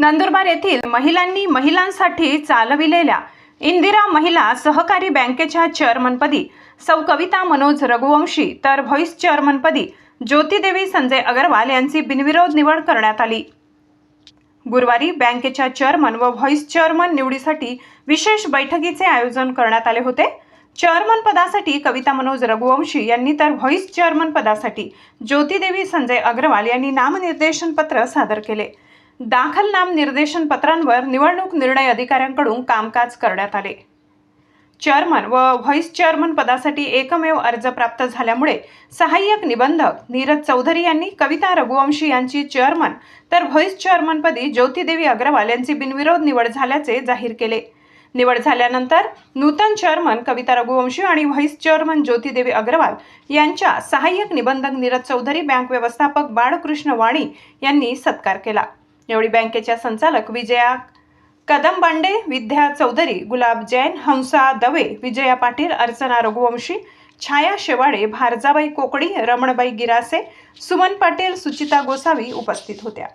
नंदुरबार येथील महिलांनी महिलांसाठी चालविलेल्या इंदिरा महिला सहकारी बँकेच्या चेअरमनपदी सौ कविता मनोज रघुवंशी तर व्हॉइस चेअरमनपदी ज्योतिदेवी संजय अगरवाल यांची बिनविरोध निवड करण्यात आली. गुरुवारी बँकेच्या चेअरमन व व्हॉइस चेअरमन निवडीसाठी विशेष बैठकीचे आयोजन करण्यात आले होते. चेअरमन पदासाठी कविता मनोज रघुवंशी यांनी तर व्हॉइस चेअरमन पदासाठी ज्योतिदेवी संजय अग्रवाल यांनी नामनिर्देशन पत्र सादर केले. दाखल नामनिर्देशन पत्रांवर निवडणूक निर्णय अधिकाऱ्यांकडून कामकाज करण्यात आले. चेअरमन व व्हाईस चेअरमन पदासाठी एकमेव अर्ज प्राप्त झाल्यामुळे सहाय्यक निबंधक नीरज चौधरी यांनी कविता रघुवंशी यांची चेअरमन तर व्हाईस चेअरमनपदी ज्योतिदेवी अग्रवाल यांची बिनविरोध निवड झाल्याचे जाहीर केले. निवड झाल्यानंतर नूतन चेअरमन कविता रघुवंशी आणि व्हाईस चेअरमन ज्योतिदेवी अग्रवाल यांच्या सहाय्यक निबंधक नीरज चौधरी बँक व्यवस्थापक बाळकृष्ण वाणी यांनी सत्कार केला. यावेळी बँकेच्या संचालक विजया कदम बांडे विद्या चौधरी गुलाब जैन हंसा दवे विजया पाटील अर्चना रघुवंशी छाया शेवाडे भारजाबाई कोकडी रमणबाई गिरासे सुमन पाटील सुचिता गोसावी उपस्थित होत्या.